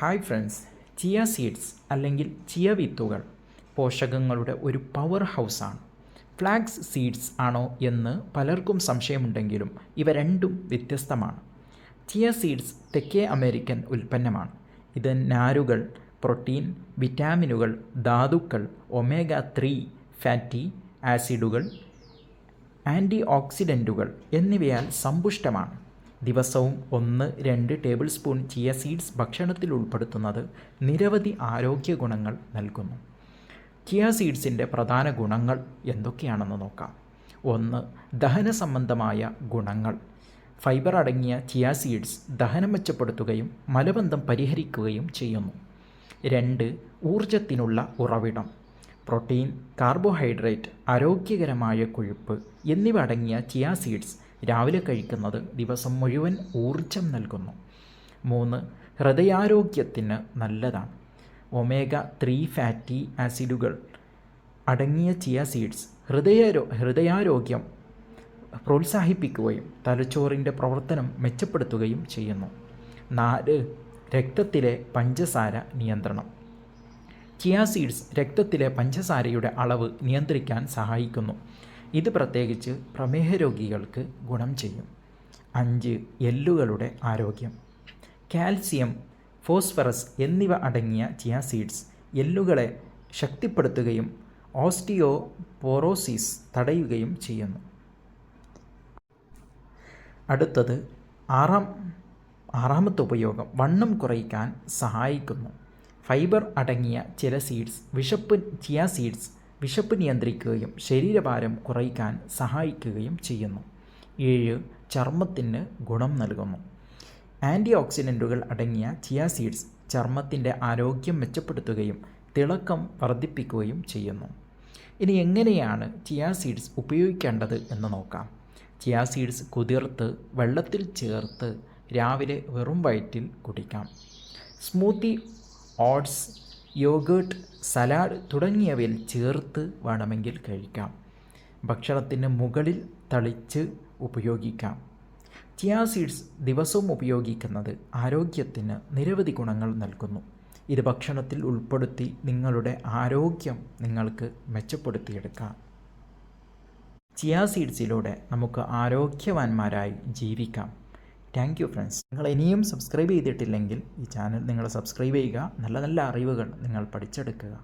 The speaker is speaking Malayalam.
ഹായ് ഫ്രണ്ട്സ് ചിയ സീഡ്സ് അല്ലെങ്കിൽ ചിയ വിത്തുകൾ പോഷകങ്ങളുടെ ഒരു പവർ ഹൗസാണ് ഫ്ലാക്സ് സീഡ്സ് ആണോ എന്ന് പലർക്കും സംശയമുണ്ടെങ്കിലും ഇവ രണ്ടും വ്യത്യസ്തമാണ്. ചിയ സീഡ്സ് തെക്കേ അമേരിക്കൻ ഉൽപ്പന്നമാണ്. ഇത് നാരുകൾ പ്രോട്ടീൻ വിറ്റാമിനുകൾ ധാതുക്കൾ ഒമേഗ ത്രീ ഫാറ്റി ആസിഡുകൾ ആന്റി ഓക്സിഡന്റുകൾ എന്നിവയാൽ സമ്പുഷ്ടമാണ്. ദിവസവും ഒന്ന് രണ്ട് ടേബിൾ സ്പൂൺ ചിയ സീഡ്സ് ഭക്ഷണത്തിൽ ഉൾപ്പെടുത്തുന്നത് നിരവധി ആരോഗ്യ ഗുണങ്ങൾ നൽകുന്നു. ചിയ സീഡ്സിന്റെ പ്രധാന ഗുണങ്ങൾ എന്തൊക്കെയാണെന്ന് നോക്കാം. ഒന്ന് ദഹന സംബന്ധമായ ഗുണങ്ങൾ. ഫൈബർ അടങ്ങിയ ചിയ സീഡ്സ് ദഹനം മെച്ചപ്പെടുത്തുകയും മലബന്ധം പരിഹരിക്കുകയും ചെയ്യുന്നു. രണ്ട് ഊർജത്തിനുള്ള ഉറവിടം. പ്രോട്ടീൻ കാർബോഹൈഡ്രേറ്റ് ആരോഗ്യകരമായ കൊഴുപ്പ് എന്നിവ അടങ്ങിയ ചിയ സീഡ്സ് രാവിലെ കഴിക്കുന്നത് ദിവസം മുഴുവൻ ഊർജം നൽകുന്നു. മൂന്ന് ഹൃദയാരോഗ്യത്തിന് നല്ലതാണ്. ഒമേഗ ത്രീ ഫാറ്റി ആസിഡുകൾ അടങ്ങിയ ചിയ സീഡ്സ് ഹൃദയരോ ഹൃദയാരോഗ്യം പ്രോത്സാഹിപ്പിക്കുകയും തലച്ചോറിന്റെ പ്രവർത്തനം മെച്ചപ്പെടുത്തുകയും ചെയ്യുന്നു. നാല് രക്തത്തിലെ പഞ്ചസാര നിയന്ത്രണം. ചിയ സീഡ്സ് രക്തത്തിലെ പഞ്ചസാരയുടെ അളവ് നിയന്ത്രിക്കാൻ സഹായിക്കുന്നു. ഇത് പ്രത്യേകിച്ച് പ്രമേഹ രോഗികൾക്ക് ഗുണം ചെയ്യും. അഞ്ച് എല്ലുകളുടെ ആരോഗ്യം. കാൽസ്യം ഫോസ്ഫറസ് എന്നിവ അടങ്ങിയ ചിയ സീഡ്സ് എല്ലുകളെ ശക്തിപ്പെടുത്തുകയും ഓസ്റ്റിയോ പോറോസിസ് തടയുകയും ചെയ്യുന്നു. അടുത്തത് ആറാം ആറാമത്തെ ഉപയോഗം വണ്ണം കുറയ്ക്കാൻ സഹായിക്കുന്നു. ഫൈബർ അടങ്ങിയ ചില സീഡ്സ് വിശപ്പ് ചിയ സീഡ്സ് വിശപ്പ് നിയന്ത്രിക്കുകയും ശരീരഭാരം കുറയ്ക്കാൻ സഹായിക്കുകയും ചെയ്യുന്നു. ഏഴ് ചർമ്മത്തിന് ഗുണം നൽകുന്നു. ആന്റി ഓക്സിഡന്റുകൾ അടങ്ങിയ ചിയ സീഡ്സ് ചർമ്മത്തിന്റെ ആരോഗ്യം മെച്ചപ്പെടുത്തുകയും തിളക്കം വർദ്ധിപ്പിക്കുകയും ചെയ്യുന്നു. ഇനി എങ്ങനെയാണ് ചിയ സീഡ്സ് ഉപയോഗിക്കേണ്ടത് എന്ന് നോക്കാം. ചിയ സീഡ്സ് കുതിർത്ത് വെള്ളത്തിൽ ചേർത്ത് രാവിലെ വെറും വയറ്റിൽ കുടിക്കാം. സ്മൂത്തി ഓട്സ് യോഗേർട്ട് സലാഡ് തുടങ്ങിയവയിൽ ചേർത്ത് വേണമെങ്കിൽ കഴിക്കാം. ഭക്ഷണത്തിന് മുകളിൽ തളിച്ച് ഉപയോഗിക്കാം. ചിയ സീഡ്സ് ദിവസവും ഉപയോഗിക്കുന്നത് ആരോഗ്യത്തിന് നിരവധി ഗുണങ്ങൾ നൽകുന്നു. ഇത് ഭക്ഷണത്തിൽ ഉൾപ്പെടുത്തി നിങ്ങളുടെ ആരോഗ്യം നിങ്ങൾക്ക് മെച്ചപ്പെടുത്തിയെടുക്കാം. ചിയ സീഡ്സിലൂടെ നമുക്ക് ആരോഗ്യവാന്മാരായി ജീവിക്കാം. താങ്ക് യു ഫ്രണ്ട്സ് നിങ്ങൾ ഇനിയും സബ്സ്ക്രൈബ് ചെയ്തിട്ടില്ലെങ്കിൽ ഈ ചാനൽ നിങ്ങൾ സബ്സ്ക്രൈബ് ചെയ്യുക. നല്ല നല്ല അറിവുകൾ നിങ്ങൾ പഠിച്ചെടുക്കുക.